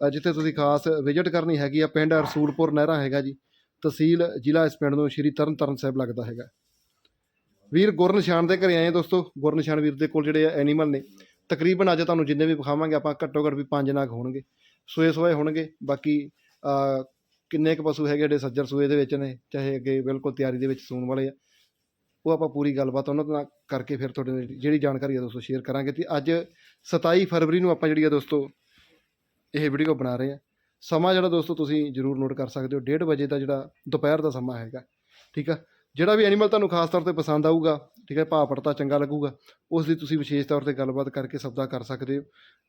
ਜਿੱਥੇ ਤੁਸੀਂ ਖਾਸ ਵਿਜ਼ਿਟ ਕਰਨੀ ਹੈਗੀ ਆ ਪਿੰਡ ਰਸੂਲਪੁਰ ਨਹਿਰਾ ਹੈਗਾ ਜੀ, ਤਹਿਸੀਲ ਜ਼ਿਲ੍ਹਾ ਇਸ ਪਿੰਡ ਨੂੰ ਸ਼੍ਰੀ ਤਰਨਤਾਰਨ ਸਾਹਿਬ ਲੱਗਦਾ ਹੈਗਾ। ਵੀਰ ਗੁਰਨਿਸ਼ਾਨ ਦੇ ਘਰੇ ਆਏ ਹਾਂ ਦੋਸਤੋ, ਗੁਰਨਿਸ਼ਾਨ ਵੀਰ ਦੇ ਕੋਲ ਜਿਹੜੇ ਆ ਐਨੀਮਲ ਨੇ, ਤਕਰੀਬਨ ਅੱਜ ਤੁਹਾਨੂੰ ਜਿੰਨੇ ਵੀ ਵਿਖਾਵਾਂਗੇ ਆਪਾਂ ਘੱਟੋ ਘੱਟ ਵੀ ਪੰਜ ਨਾਗ ਹੋਣਗੇ, ਸੋਏ ਸੋਏ ਹੋਣਗੇ, ਬਾਕੀ ਕਿੰਨੇ ਕੁ ਪਸ਼ੂ ਹੈਗੇ ਜਿਹੜੇ ਸੱਜਰ ਸੂਏ ਦੇ ਵਿੱਚ ਨੇ, ਚਾਹੇ ਅੱਗੇ ਬਿਲਕੁਲ ਤਿਆਰੀ ਦੇ ਵਿੱਚ ਸੂਣ ਵਾਲੇ ਆ, ਉਹ ਆਪਾਂ ਪੂਰੀ ਗੱਲਬਾਤ ਉਹਨਾਂ ਨਾਲ ਕਰਕੇ ਫਿਰ ਤੁਹਾਡੇ ਜਿਹੜੀ ਜਾਣਕਾਰੀ ਆ ਦੋਸਤੋ ਸ਼ੇਅਰ ਕਰਾਂਗੇ ਤੇ ਅੱਜ 27 ਫਰਵਰੀ ਨੂੰ ਆਪਾਂ ਜਿਹੜੀ ਆ ਦੋਸਤੋ ਇਹ ਵੀਡੀਓ ਬਣਾ ਰਹੇ ਆ। ਸਮਾਂ ਜਿਹੜਾ ਦੋਸਤੋ ਤੁਸੀਂ ਜਰੂਰ ਨੋਟ ਕਰ ਸਕਦੇ ਹੋ। 1:30 ਵਜੇ ਦਾ ਜਿਹੜਾ ਦੁਪਹਿਰ ਦਾ ਸਮਾਂ ਹੈਗਾ। ਠੀਕ ਆ? ਜਿਹੜਾ ਵੀ ਐਨੀਮਲ ਤੁਹਾਨੂੰ ਖਾਸ ਤੌਰ ਤੇ ਪਸੰਦ ਆਊਗਾ ਠੀਕ ਹੈ ਭਾਅ ਪੜਤਾ ਚੰਗਾ ਲੱਗੂਗਾ ਉਸ ਦੀ ਤੁਸੀਂ ਵਿਸ਼ੇਸ਼ ਤੌਰ ਤੇ ਗੱਲਬਾਤ ਕਰਕੇ ਸੌਦਾ ਕਰ ਸਕਦੇ ਹੋ।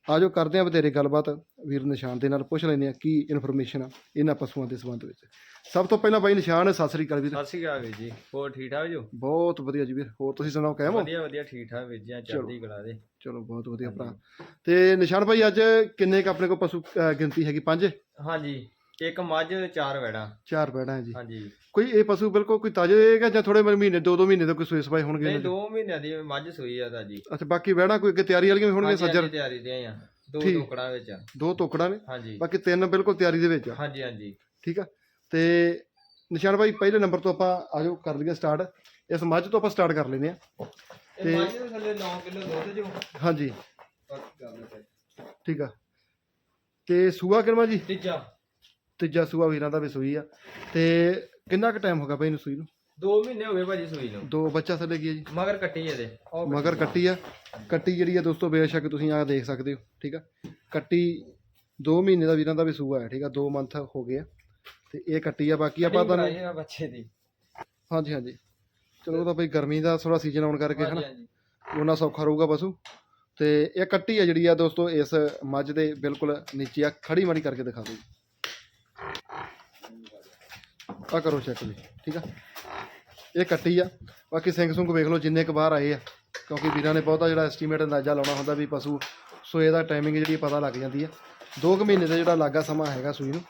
ਆਜੋ ਕਰਦੇ ਆ ਵਧੇਰੇ ਗੱਲਬਾਤ। ਵੀਰ ਨਿਸ਼ਾਨ ਦੇ ਨਾਲ ਪੁੱਛ ਲੈਂਦੇ ਆ ਕੀ ਇਨਫੋਰਮੇਸ਼ਨ ਆ ਇਹਨਾਂ ਪਸ਼ੂਆਂ ਦੇ ਸੰਬੰਧ ਵਿੱਚ। ਸਭ ਤੋਂ ਪਹਿਲਾਂ ਬਾਈ ਨਿਸ਼ਾਨ ਸਤਿ ਸ੍ਰੀ ਅਕਾਲ ਵੀਰ। ਸਤਿ ਸ਼੍ਰੀ ਅਕਾਲ ਵੀਰ ਜੀ ਹੋਰ ਠੀਕ ਠਾਕ ਜੋ? ਬਹੁਤ ਵਧੀਆ ਜੀ ਵੀਰ ਹੋਰ ਤੁਸੀਂ ਸੁਣਾਓ ਕਹਿਮੋ ਵਧੀਆ ਵਧੀਆ ਠੀਕ ਠਾਕ ਵੀਰ ਜੀ ਚੜ੍ਹਦੀ ਕਲਾ ਦੇ। ਚਲੋ ਬਹੁਤ ਵਧੀਆ ਭਰਾ। ਤੇ ਨਿਸ਼ਾਨ ਭਾਈ ਅੱਜ ਕਿੰਨੇ ਕ ਆਪਣੇ ਕੋਲ ਪਸ਼ੂ ਗਿਣਤੀ ਹੈਗੀ? ਪੰਜ? ਹਾਂਜੀ। ਇੱਕ ਮੱਝ ਚਾਰ ਵੈੜਾਂ। ਚਾਰ ਬੈੜਾਂ ਹੈ ਜੀ। ਹਾਂਜੀ। ਕੋਈ ਇਹ ਪਸ਼ੂ ਬਿਲਕੁਲ ਕੋਈ ਤਾਜ਼ੇ ਹੈਗਾ ਜਾਂ ਥੋੜੇ ਮਹੀਨੇ ਦੋ ਦੋ ਮਹੀਨੇ ਤੋਂ ਕੋਈ ਸੂਏ ਸਫ਼ਾਈ ਹੋਣਗੇ ਨਹੀਂ ਇਹਨਾਂ ਦੇ? ਦੋ ਮਹੀਨਿਆਂ ਦੀ ਮੱਝ ਸੂਈ ਆ ਤਾਂ ਜੀ ਅੱਛਾ ਬਾਕੀ ਬੈੜਾਂ ਕੋਈ ਅੱਗੇ ਤਿਆਰੀ ਵਾਲੀਆਂ ਵੀ ਹੋਣਗੀਆਂ ਹਾਂਜੀ, ਸੱਜਰ ਹਾਂਜੀ, ਤਿਆਰੀ ਦੀਆਂ ਆ। ਦੋ ਠੀਕ। ਟੋਕੜਾਂ ਵਿੱਚ। ਦੋ ਤੋਕੜਾਂ ਨੇ? ਹਾਂਜੀ। ਬਾਕੀ ਤਿੰਨ ਬਿਲਕੁਲ ਤਿਆਰੀ ਦੇ ਵਿੱਚ ਆ। ਹਾਂਜੀ ਹਾਂਜੀ। ਠੀਕ ਆ। ਤੇ ਨਿਸ਼ਾਨ ਭਾਈ ਪਹਿਲੇ ਨੰਬਰ ਤੋਂ ਆਪਾਂ ਆਜੋ ਕਰ ਲਈਏ ਸਟਾਰਟ। ਇਸ ਮੱਝ ਤੋਂ ਆਪਾਂ ਸਟਾਰਟ ਕਰ ਲੈਨੇ ਆ। ਇਹ ਤੇ- ਮੱਝ ਦੇ ਥੱਲੇ 9 ਕਿਲੋ ਦੁੱਧ ਜੋ। ਹਾਂਜੀ। ਬਾਕੀ ਗੱਲ ਹੈ। ਠੀਕ ਆ। ਤੇ ਸੂਆ ਕਿਨਵਾ ਜੀ? ਤੀਜਾ। ਤੀਜਾ ਸੂਆ ਵੀਰਾਂ ਦਾ ਵੀ ਸੂਈ ਆ। ਤੇ ਕਿੰਨਾ ਕੁ ਟਾਈਮ ਹੋ ਗਿਆ ਭਾਈ ਨੂੰ ਸੂਈ ਨੂੰ? ਦੋ ਮਹੀਨੇ ਹੋ ਗਏ ਭਾਜੀ ਸੂਈ ਨੂੰ। ਦੋ ਬੱਚਾ ਥੱਲੇ ਗਿਆ ਜੀ। ਮਗਰ ਕੱਟੀ ਇਹਦੇ। ਉਹ। ਮਗਰ ਕੱਟੀ ਆ। ਕੱਟੀ ਜਿਹੜੀ ਆ ਦੋਸਤੋ ਬੇਸ਼ੱਕ ਤੁਸੀਂ ਆ ਦੇਖ ਸਕਦੇ ਹੋ ਠੀਕ ਆ? ਕੱਟੀ 2 ਮਹੀਨੇ ਦਾ ਵੀਰਾਂ ਦਾ ਵੀ ਸੂਆ ਹੈ ਠੀਕ ਆ? 2 ਮੰਥ ਹੋ ਗਏ ਆ। ਤੇ ਇਹ ਕੱਟੀ ਆ ਬਾਕੀ ਆਪਾਂ ਤੁਹਾਨੂੰ ਬੱਚੇ ਦੀ। ਹਾਂਜੀ ਹਾਂਜੀ। ਚਲੋ ਉਹ ਤਾਂ ਭਾਈ ਗਰਮੀ ਦਾ ਥੋੜਾ ਸੀਜ਼ਨ ਆਉਣ ਕਰਕੇ ਹਨਾ। ਉਹਨਾਂ ਸੌਖਾ ਰਹੂਗਾ ਪਸ਼ੂ। ਤੇ ਇਹ ਕੱਟੀ ਆ ਜਿਹੜੀ ਆ ਦੋਸਤੋ ਇਸ ਮੱਝ ਦੇ ਬਿਲਕੁਲ ਨੀਚੇ ਆ। ਖੜੀ ਮਾੜੀ ਕਰਕੇ ਦਿਖਾ ਦਿਓ ਆ ਕਰੋ ਚੈੱਕ ਜੀ ਠੀਕ ਆ? ਇਹ ਕੱਟੀ ਆ। ਬਾਕੀ ਸਿੰਘ ਸੁੰਗ ਵੇਖ ਲਓ ਜਿੰਨੇ ਕੁ ਬਾਹਰ ਆਏ ਆ। ਕਿਉਂਕਿ ਵੀਰਾਂ ਨੇ ਬਹੁਤਾ ਜਿਹੜਾ ਐਸਟੀਮੇਟ ਅੰਦਾਜ਼ਾ ਲਾਉਣਾ ਹੁੰਦਾ ਵੀ ਪਸ਼ੂ ਸੋਏ ਦਾ ਟਾਈਮਿੰਗ ਜਿਹੜੀ ਪਤਾ ਲੱਗ ਜਾਂਦੀ ਆ। ਦੋ ਕੁ ਮਹੀਨੇ ਦਾ ਜਿਹੜਾ ਲਾਗਾ ਸਮਾਂ ਹੈਗਾ ਸੂਈ ਨੂੰ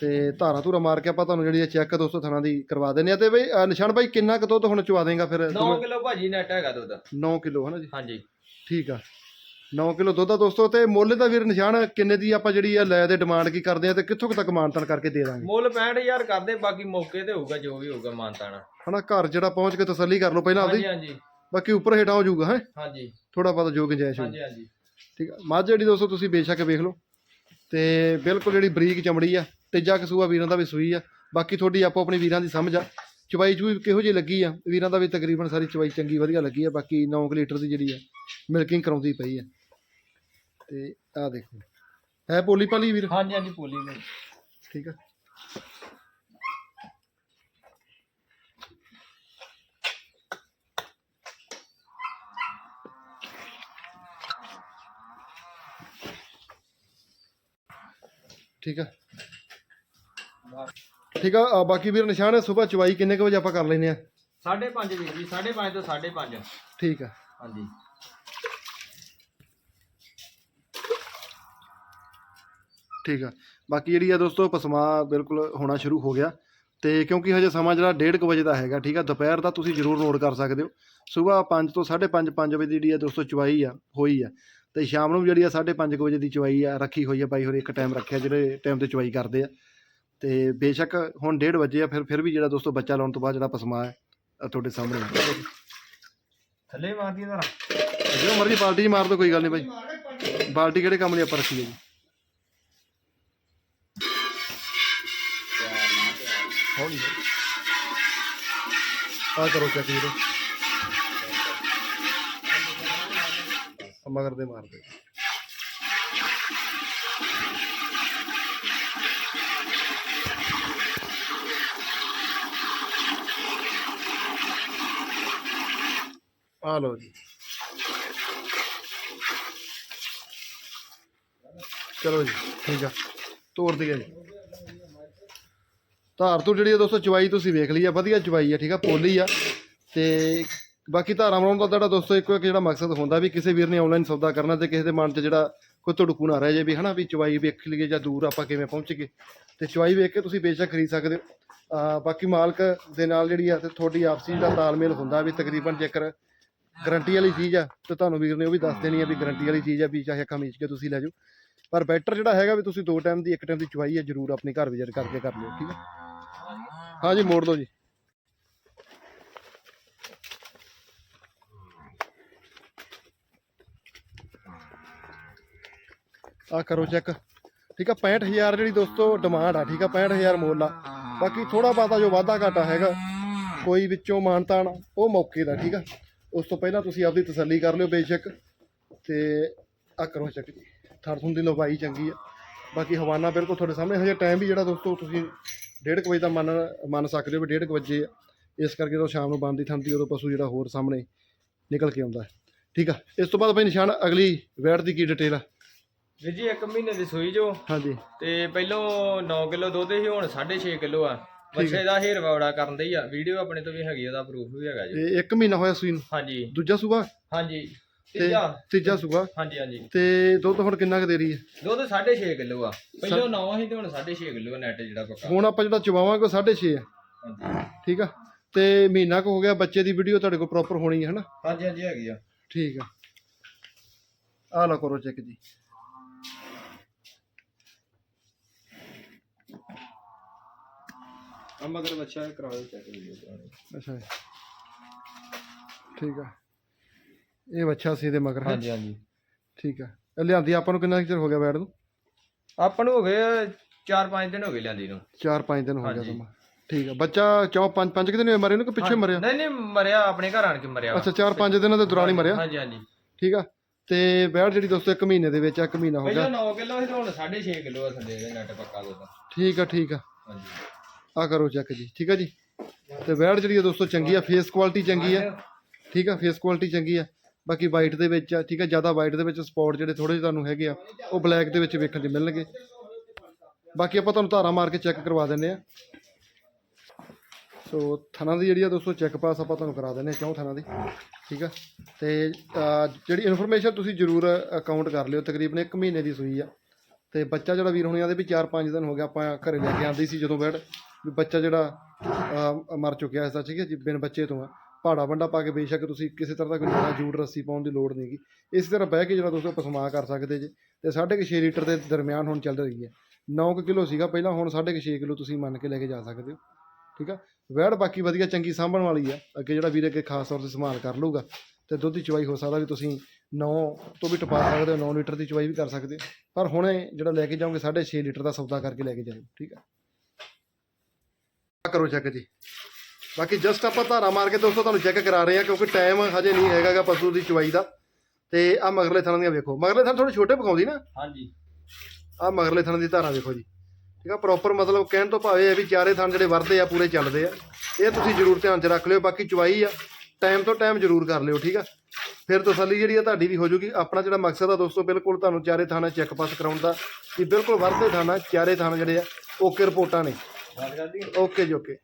ਤੇ ਧਾਰਾ ਧੂਰਾ ਮਾਰ ਕੇ ਆਪਾਂ ਤੁਹਾਨੂੰ ਜਿਹੜੀ ਚੈੱਕ ਦੋਸਤੋ ਥਣਾ ਦੀ ਕਰਵਾ ਦਿੰਨੇ ਆ। ਤੇ ਬਈ ਨਿਸ਼ਾਨ ਭਾਈ ਕਿੰਨਾ ਕੁ ਦੁੱਧ ਹੁਣ ਚਵਾ ਦੇਗਾ ਫਿਰ? 9 ਕਿਲੋ ਭਾਜੀ ਨੈਟ ਹੈਗਾ ਦੁੱਧ। 9 ਕਿਲੋ ਹਨਾ ਜੀ? ਹਾਂਜੀ। ਠੀਕ ਆ। 9 ਕਿਲੋ ਦੁੱਧ ਆ ਦੋਸਤੋ ਤੇ ਮੁੱਲ ਦਾ ਵੀਰ ਨਿਸ਼ਾਨ ਕਿੰਨੇ ਦੀ ਆਪਾਂ ਜਿਹੜੀ ਆ ਲੈ ਦੇ ਡਿਮਾਂਡ ਕੀ ਕਰਦੇ ਆ ਤੇ ਕਿੱਥੋਂ ਕੁ ਤੱਕ ਮਾਨਤਨ ਕਰਕੇ ਦੇ ਦਾਂਗੇ? ਮੁੱਲ 65000 ਕਰਦੇ ਬਾਕੀ ਮੌਕੇ ਤੇ ਹੋਊਗਾ ਜੋ ਵੀ ਹੋਊਗਾ ਮਾਨਤਾਣਾ ਹਨਾ ਘਰ ਜਿਹੜਾ ਪਹੁੰਚ ਕੇ ਤਸੱਲੀ ਕਰ ਲਓ ਪਹਿਲਾਂ ਆਪਦੀ। ਹਾਂਜੀ ਹਾਂਜੀ। ਬਾਕੀ ਉੱਪਰ ਹੇਠਾਂ ਹੋ ਜਾਊਗਾ ਹੈ? ਹਾਂਜੀ। ਥੋੜਾ ਬਹੁਤਾ ਜੋ ਗੁੰਜਾਇਸ਼ ਹੋਊ। ਹਾਂਜੀ ਹਾਂਜੀ। ਠੀਕ ਆ। ਮੱਝ ਜਿਹੜੀ ਦੋਸਤੋ ਤੁਸੀਂ ਬੇਸ਼ੱਕ ਵੇਖ ਲਓ। ਤੇ ਬਿਲਕੁਲ ਜਿਹੜੀ ਬਰੀਕ ਚਮੜੀ ਆ ਤੀਜਾ ਕਸੂਆ ਵੀਰਾਂ ਦਾ ਵੀ ਸੂਈ ਆ। ਬਾਕੀ ਤੁਹਾਡੀ ਆਪੋ ਆਪਣੀ ਵੀਰਾਂ ਦੀ ਸਮਝ ਆ। ਚਵਾਈ ਚੂਈ ਕਿਹੋ ਜਿਹੀ ਲੱਗੀ ਆ? ਵੀਰਾਂ ਦਾ ਵੀ ਤਕਰੀਬਨ ਸਾਰੀ ਚਵਾਈ ਚੰਗੀ ਵਧੀਆ ਲੱਗੀ ਆ। ਬਾਕੀ 9 ਲੀਟਰ ਦੀ ਜਿਹੜੀ ਆ ਮਿਲਕਿੰਗ ਕਰਾਉਂਦੀ ਪਈ ਆ। ਤੇ ਆਹ ਦੇਖੋ। ਹੈ ਪੋਲੀ ਪਾਲੀ ਵੀਰ? ਹਾਂਜੀ ਹਾਂਜੀ ਪੋਲੀ ਨੂੰ ਠੀਕ ਆ। ਠੀਕ ਆ। ਠੀਕ ਆ ਆ, ਬਾਕੀ ਵੀਰ ਨਿਸ਼ਾਨ ਸਵੇਰ ਚਵਾਈ ਕਿੰਨੇ ਕੁ ਵਜੇ ਆਪਾਂ ਕਰ ਲੈਨੇ ਆ? 5.5 ਵੀਰ ਜੀ 5.5 ਤੋਂ 5.5 ਠੀਕ ਆ। ਹਾਂਜੀ। ਠੀਕ ਆ। ਬਾਕੀ ਜਿਹੜੀ ਆ ਦੋਸਤੋ ਪਸਮਾ ਬਿਲਕੁਲ ਹੋਣਾ ਸ਼ੁਰੂ ਹੋ ਗਿਆ। ਤੇ ਕਿਉਂਕਿ ਹਜੇ ਸਮਾਂ ਜਿਹੜਾ 1:30 ਵਜੇ ਦਾ ਹੈਗਾ ਠੀਕ ਆ। ਦੁਪਹਿਰ ਦਾ ਤੁਸੀਂ ਜ਼ਰੂਰ ਨੋਟ ਕਰ ਸਕਦੇ ਹੋ। ਸਵੇਰ 5 ਤੋਂ 5:30 5 ਵਜੇ ਦੀ ਜਿਹੜੀ ਆ ਦੋਸਤੋ ਚਵਾਈ ਆ ਹੋਈ ਆ। ਤੇ ਸ਼ਾਮ ਨੂੰ ਜਿਹੜੀ ਆ 5:30 ਵਜੇ ਦੀ ਚਵਾਈ ਆ ਰੱਖੀ ਹੋਈ ਆ। ਬਾਈ ਹੋਰ ਇੱਕ ਟਾਈਮ ਰੱਖਿਆ ਜਿਹੜੇ ਟਾਈਮ ਤੇ ਚਵਾਈ ਕਰਦੇ ਆ। ਤੇ ਬੇਸ਼ੱਕ ਹੁਣ 1:30 ਵਜੇ ਆ ਫਿਰ ਫਿਰ ਵੀ ਜਿਹੜਾ ਦੋਸਤੋ ਬੱਚਾ ਲਾਉਣ ਤੋਂ ਬਾਅਦ ਜਿਹੜਾ ਪਸਮਾ ਹੈ ਤੁਹਾਡੇ ਸਾਹਮਣੇ ਆ। ਥੱਲੇ ਮਾਰਦੀ ਜ਼ਰਾ ਜੋ ਮਰਜ਼ੀ ਬਾਲਟੀ ਮਾਰ ਦੋ ਕੋਈ ਗੱਲ ਨਹੀਂ ਬਾਈ ਬਾਲਟੀ ਕਿਹੜੇ ਕੰਮ ਲਈ ਆਪਾਂ ਰੱਖੀ ਹੈ ਜੀ? ਹੌਲੀ ਆ ਕਰੋ ਚੈੱਕ ਵੀਰੇ ਮਗਰ ਦੇ ਮਾਰ ਆ ਲਓ ਜੀ। ਚਲੋ ਜੀ, ਠੀਕ ਆ। ਤੋੜ ਦਈਏ ਜੀ। ਧਾਰ ਤੋਂ ਜਿਹੜੀ ਆ ਦੋਸਤੋ, ਚਵਾਈ ਤੁਸੀਂ ਵੇਖ ਲਈ ਆ, ਵਧੀਆ ਚਵਾਈ ਆ, ਠੀਕ ਆ, ਪੋਲੀ ਆ। ਤੇ ਬਾਕੀ ਧਾਰਾਂ ਬਣਾਉਣ ਦਾ ਤੁਹਾਡਾ ਦੋਸਤੋ, ਇੱਕੋ ਇੱਕ ਜਿਹੜਾ ਮਕਸਦ ਹੁੰਦਾ ਵੀ ਕਿਸੇ ਵੀਰ ਨੇ ਆਨਲਾਈਨ ਸੌਦਾ ਕਰਨਾ ਤੇ ਕਿਸੇ ਦੇ ਮਨ 'ਚ ਜਿਹੜਾ ਕੋਈ ਧੜਕੂ ਨਾ ਰਹਿ ਜਾਏ ਵੀ, ਹਨਾ, ਵੀ ਚਵਾਈ ਵੇਖ ਲਈਏ ਜਾਂ ਦੂਰ ਆਪਾਂ ਕਿਵੇਂ ਪਹੁੰਚ ਗਏ। ਤੇ ਚਵਾਈ ਵੇਖ ਕੇ ਤੁਸੀਂ ਬੇਸ਼ੱਕ ਖਰੀਦ ਸਕਦੇ ਹੋ। ਬਾਕੀ ਮਾਲਕ ਦੇ ਨਾਲ ਜਿਹੜੀ ਆ ਤੇ ਤੁਹਾਡੀ ਆਪਸੀ ਜਿਹੜਾ ਤਾਲਮੇਲ ਹੁੰਦਾ ਵੀ ਤਕਰੀਬਨ ਜੇਕਰ ਗਰੰਟੀ ਵਾਲੀ ਚੀਜ਼ ਆ, ਤੇ ਤੁਹਾਨੂੰ ਵੀਰ ਨੇ ਉਹ ਵੀ ਦੱਸ ਦੇਣੀ ਆ ਵੀ ਗਰੰਟੀ ਵਾਲੀ ਚੀਜ਼ ਆ, ਵੀ ਚਾਹੇ ਕਮੀਜ਼ ਕੇ ਤੁਸੀਂ ਲੈ ਜਾਓ। ਪਰ ਬੈਟਰ ਜਿਹੜਾ ਹੈਗਾ ਵੀ ਤੁਸੀਂ ਦੋ ਟਾਈਮ ਦੀ, ਇੱਕ ਟਾਈਮ ਦੀ ਚਵਾਈ ਹੈ ਜਰੂਰ ਆਪਣੇ ਘਰ ਵਿਜ਼ਿਟ ਕਰਕੇ ਕਰ ਲਿਓ, ਠੀਕ ਹੈ ਹਾਂਜੀ, ਮੋੜ ਦਿਓ ਜੀ। ਆ ਕਰੋ ਚੈੱਕ ਠੀਕ ਆ 65000 ਜਿਹੜੀ ਦੋਸਤੋ ਡਿਮਾਂਡ ਆ, ਠੀਕ ਆ 65000 ਮੁੱਲ ਆ। ਬਾਕੀ ਥੋੜਾ ਬਾਤਾ ਜੋ ਵਾਧਾ ਘਾਟਾ ਹੈਗਾ, ਕੋਈ ਵਿੱਚੋਂ ਮਾਨਤਾਨ, ਉਹ ਮੌਕੇ ਦਾ, ਠੀਕ ਆ। ਉਸ ਤੋਂ ਪਹਿਲਾਂ ਤੁਸੀਂ ਆਪਦੀ ਤਸੱਲੀ ਕਰ ਲਿਓ ਬੇਸ਼ੱਕ। ਤੇ ਆ ਕਰੋ ਚੈੱਕ ਜੀ। ਥਰਥੁੰ ਦੀ ਲੰਬਾਈ ਚੰਗੀ ਆ। ਬਾਕੀ ਹਵਾਨਾ ਬਿਲਕੁਲ ਤੁਹਾਡੇ ਸਾਹਮਣੇ ਹਜੇ ਟਾਈਮ ਵੀ ਜਿਹੜਾ ਦੋਸਤੋ ਤੁਸੀਂ 1:30 ਵਜੇ ਦਾ ਮੰਨ ਮੰਨ ਸਕਦੇ ਹੋ ਵੀ 1:30 ਵਜੇ ਇਸ ਕਰਕੇ ਜਦੋਂ ਸ਼ਾਮ ਨੂੰ ਬੰਦ ਥਾਂਦੀ ਉਦੋਂ ਪਸ਼ੂ ਜਿਹੜਾ ਹੋਰ ਸਾਹਮਣੇ ਨਿਕਲ ਕੇ ਆਉਂਦਾ ਠੀਕ ਆ ਇਸ ਤੋਂ ਬਾਅਦ ਬਈ ਨਿਸ਼ਾਨ ਅਗਲੀ ਵੈਟ ਦੀ ਕੀ ਡਿਟੇਲ ਆ? ਵੀਰ ਜੀ ਇੱਕ ਮਹੀਨੇ ਦੀ ਸੂਈ ਜੋ। ਹਾਂਜੀ। ਤੇ ਪਹਿਲੋਂ 9 ਕਿਲੋ ਦੁੱਧ ਸੀ ਹੁਣ 6.5 ਕਿਲੋ ਆ। ਬੱਚੇ ਦਾ ਹੇਰਵਾ ਬੜਾ ਕਰਨ ਦੇ ਹੀ ਆ। ਵੀਡੀਓ ਆਪਣੇ ਤੋਂ ਵੀ ਹੈਗੀ ਉਹਦਾ ਪ੍ਰੂਫ ਵੀ ਹੈਗਾ ਜੀ। ਤੇ 1 ਮਹੀਨਾ ਹੋਇਆ ਸੂਈ ਨੂੰ? ਹਾਂਜੀ। ਦੂਜਾ ਸੂਬਾ ਹਾਂਜੀ। ਤੇ ਤੀਜਾ। ਤੀਜਾ ਸੂਬਾ ਹਾਂਜੀ ਹਾਂਜੀ। ਤੇ ਦੁੱਧ ਹੁਣ ਕਿੰਨਾ ਕੁ ਦੇ ਰਹੀ ਹੈ? ਦੁੱਧ 6.5 ਕਿਲੋ ਆ। ਪਹਿਲੋਂ 9 ਸੀ ਤੇ ਹੁਣ 6.5 ਕਿਲੋ ਨੈਟ ਜਿਹੜਾ ਪੱਕਾ। ਹੁਣ ਆਪਾਂ ਜਿਹੜਾ ਚਵਾਵਾਂਗੇ 6.5 ਆ। ਹਾਂਜੀ। ਠੀਕ ਆ? ਤੇ ਮਹੀਨਾ ਕੁ ਹੋ ਗਿਆ ਬੱਚੇ ਦੀ ਵੀਡੀਓ ਤੁਹਾਡੇ ਕੋਲ ਪ੍ਰੋਪਰ ਹੋਣੀ ਹੈ ਹਨਾ? ਹਾਂਜੀ ਹਾਂਜੀ ਹੈਗੀ ਆ। ਠੀਕ ਆ। ਆ ਲਓ ਕਰੋ ਚੈੱਕ ਜੀ। ਆ ਮਗਰ ਬੱਚਾ ਕਰਾ ਦਿਓ ਚੈੱਕ ਵੀਡੀਓ ਕਰਾਣੀ ਅੱਛਾ। ਠੀਕ ਆ। ਇਹ ਬੱਚਾ ਸੀ ਦੇ ਮਗਰ ਹੈ? ਹਾਂਜੀ ਹਾਂਜੀ। ਠੀਕ ਆ। ਇਹ ਲਿਆਂਦੀ ਆਪਾਂ ਨੂੰ ਕਿੰਨਾ ਚਿਰ ਹੋ ਗਿਆ ਬੈਡ ਨੂੰ? ਆਪਾਂ ਨੂੰ ਹੋ ਗਏ 4-5 ਦਿਨ ਹੋ ਗਏ ਲਿਆਂਦੀ ਨੂੰ। 4-5 ਦਿਨ ਹੋ ਗਿਆ ਹਾਂਜੀ। ਤੁਮ ਠੀਕ ਆ। ਬੱਚਾ ਚੌ ਪੰਜ ਪੰਜ ਕੁ ਦਿਨ ਹੋਏ? ਮਰੇ ਨੂੰ ਕਿ ਪਿੱਛੇ ਮਰਿਆ? ਨਹੀਂ ਨਹੀਂ ਮਰਿਆ ਆਪਣੇ ਘਰ ਆਣ ਕੇ ਮਰਿਆ। ਵਾ। ਅੱਛਾ 4-5 ਦਿਨਾਂ ਦੇ ਦੌਰਾਨ ਹੀ ਮਰਿਆ? ਹਾਂਜੀ ਹਾਂਜੀ ਠੀਕ ਆ। ਤੇ ਬੈਡ ਜਿਹੜੀ ਦੋਸਤੋ ਇੱਕ ਮਹੀਨੇ ਦੇ ਵਿੱਚ ਆ, ਇੱਕ ਮਹੀਨਾ ਹੋ ਗਿਆ। ਪਹਿਲਾਂ 9 ਕਿਲੋ ਸੀ ਤੇ ਹੁਣ 6.5 ਕਿਲੋ ਆ ਥੱਲੇ ਦੇ ਨੈਟ ਪੱਕਾ ਦੁੱਧ ਠੀਕ ਆ ਠੀਕ ਆ। ਹਾਂਜੀ। ਆ ਕਰੋ ਚੈੱਕ ਜੀ ਠੀਕ ਆ ਜੀ? ਤੇ ਬੈਡ ਜਿਹੜੀ ਆ ਦੋਸਤੋ ਚੰਗੀ ਆ। ਫੇਸ ਕੁਆਲਿਟੀ ਚੰਗੀ ਆ। ਠੀਕ ਆ ਫੇਸ ਕੁਆਲਿਟੀ ਚੰਗੀ ਆ। ਬਾਕੀ ਵਾਈਟ ਦੇ ਵਿੱਚ ਆ, ਠੀਕ ਆ, ਜ਼ਿਆਦਾ ਵਾਈਟ ਦੇ ਵਿੱਚ ਸਪੌਟ ਜਿਹੜੇ ਥੋੜੇ ਜਿਹੇ ਤੁਹਾਨੂੰ ਹੈਗੇ ਆ, ਉਹ ਬਲੈਕ ਦੇ ਵਿੱਚ ਵੇਖਣ 'ਚ ਮਿਲਣਗੇ। ਬਾਕੀ ਆਪਾਂ ਤੁਹਾਨੂੰ ਧਾਰਾ ਮਾਰ ਕੇ ਚੈੱਕ ਕਰਵਾ ਦਿੰਨੇ ਆ। ਸੋ ਥਣਾ ਦੀ ਜਿਹੜੀ ਆ ਦੋਸਤੋ ਚੈੱਕ ਪਾਸ ਆਪਾਂ ਤੁਹਾਨੂੰ ਕਰਾ ਦਿੰਨੇ ਆ, ਚੌਂ ਥਣਾ ਦੀ, ਠੀਕ ਆ? ਤੇ ਜਿਹੜੀ ਇਨਫੋਰਮੇਸ਼ਨ ਤੁਸੀਂ ਜ਼ਰੂਰ ਅਕਾਊਂਟ ਕਰ ਲਿਓ, ਤਕਰੀਬਨ 1 ਮਹੀਨੇ ਦੀ ਸੂਈ ਆ। ਤੇ ਬੱਚਾ ਜਿਹੜਾ ਵੀਰ ਹੋਣੀ ਆਦੇ ਵੀ 4-5 ਦਿਨ ਹੋ ਗਿਆ ਆਪਾਂ ਘਰੇ ਲੈ ਕੇ ਆਂਦੀ ਸੀ ਜਦੋਂ ਬੈਡ ਵੀ ਬੱਚਾ ਜਿਹੜਾ ਮਰ ਚੁੱਕਿਆ ਇਸ ਦਾ, ਠੀਕ ਹੈ ਜੀ, ਬਿਨ ਬੱਚੇ ਤੋਂ ਆ। ਪਹਾੜਾ ਵੰਡਾ ਪਾ ਕੇ ਬੇਸ਼ੱਕ ਤੁਸੀਂ ਕਿਸੇ ਤਰ੍ਹਾਂ ਦਾ ਕੋਈ ਨਵਾਂ ਜੂੜ ਰੱਸੀ ਪਾਉਣ ਦੀ ਲੋੜ ਨਹੀਂਗੀ ਇਸੇ ਤਰ੍ਹਾਂ ਬਹਿ ਕੇ ਜਿਹੜਾ ਦੋਸਤੋ ਪਸਮਾ ਕਰ ਸਕਦੇ ਜੇ। ਤੇ 6.5 ਲੀਟਰ ਦੇ ਦਰਮਿਆਨ ਹੁਣ ਚੱਲ ਰਹੀ ਹੈ। 9 ਕਿਲੋ ਸੀਗਾ ਪਹਿਲਾਂ, ਹੁਣ 6.5 ਕਿਲੋ ਤੁਸੀਂ ਮੰਨ ਕੇ ਲੈ ਕੇ ਜਾ ਸਕਦੇ ਹੋ। ਠੀਕ ਆ? ਵੈੜ ਬਾਕੀ ਵਧੀਆ ਚੰਗੀ ਸਾਂਭਣ ਵਾਲੀ ਆ। ਅੱਗੇ ਜਿਹੜਾ ਵੀਰ ਅੱਗੇ ਖਾਸ ਤੌਰ ਤੇ ਸੰਭਾਲ ਕਰ ਲਊਗਾ। ਤੇ ਦੁੱਧ ਦੀ ਚਵਾਈ ਹੋ ਸਕਦਾ ਵੀ ਤੁਸੀਂ 9 ਤੋਂ ਵੀ ਟਪਾ ਸਕਦੇ ਹੋ 9 ਲੀਟਰ ਦੀ ਚਵਾਈ ਵੀ ਕਰ ਸਕਦੇ ਹੋ। ਪਰ ਹੁਣੇ ਜਿਹੜਾ ਲੈ ਕੇ ਜਾਓਗੇ 6.5 ਲੀਟਰ ਦਾ ਸੌਦਾ ਕਰਕੇ ਲੈ ਕੇ ਜਾਇਓ। ਠੀਕ ਆ? ਕਰੋ ਚੈੱਕ ਜੀ। ਬਾਕੀ ਜਸਟ ਆਪਾਂ ਧਾਰਾ ਮਾਰ ਕੇ ਦੋਸਤੋ ਤੁਹਾਨੂੰ ਚੈੱਕ ਕਰਾ ਰਹੇ ਆ ਕਿਉਂਕਿ ਟਾਈਮ ਹਜੇ ਨਹੀਂ ਹੈਗਾਗਾ ਪਸ਼ੂ ਦੀ ਚਵਾਈ ਦਾ। ਤੇ ਆ ਮਗਰਲੇ ਥਣ ਦੀਆਂ ਵੇਖੋ। ਮਗਰਲੇ ਥਣ ਥੋੜੇ ਛੋਟੇ ਪਕਾਉਂਦੀ ਨਾ? ਹਾਂਜੀ। ਆ ਮਗਰਲੇ ਥਣ ਦੀ ਧਾਰਾ ਵੇਖੋ ਜੀ। ਠੀਕ ਆ ਪ੍ਰੋਪਰ ਮਤਲਬ ਕਹਿਣ ਤੋਂ ਭਾਵੇਂ ਇਹ ਵੀ ਚਾਰੇ ਥਣ ਜਿਹੜੇ ਵਰਦੇ ਆ ਪੂਰੇ ਚੱਲਦੇ ਆ। ਇਹ ਤੁਸੀਂ ਜ਼ਰੂਰ ਧਿਆਨ 'ਚ ਰੱਖ ਲਿਓ ਬਾਕੀ ਚਵਾਈ ਆ ਟਾਈਮ ਤੋਂ ਟਾਈਮ ਜ਼ਰੂਰ ਕਰ ਲਿਓ ਠੀਕ ਆ। ਫਿਰ ਤਸੱਲੀ ਜਿਹੜੀ ਆ ਤੁਹਾਡੀ ਵੀ ਹੋ ਜੂਗੀ। ਆਪਣਾ ਜਿਹੜਾ ਮਕਸਦ ਆ ਦੋਸਤੋ ਬਿਲਕੁਲ ਤੁਹਾਨੂੰ ਚਾਰੇ ਥਾਣਾ ਚੈੱਕ ਪਾਸ ਕਰਾਉਣ ਦਾ ਕਿ ਬਿਲਕੁਲ ਵਰਦੇ ਥਾਣਾ ਚਾਰੇ ਥਾਣਾ ਜਿਹੜੇ ਆ ਓਕੇ ਰਿਪੋਰਟਾਂ ਨੇ। ਓਕੇ ਜੀ ਓਕੇ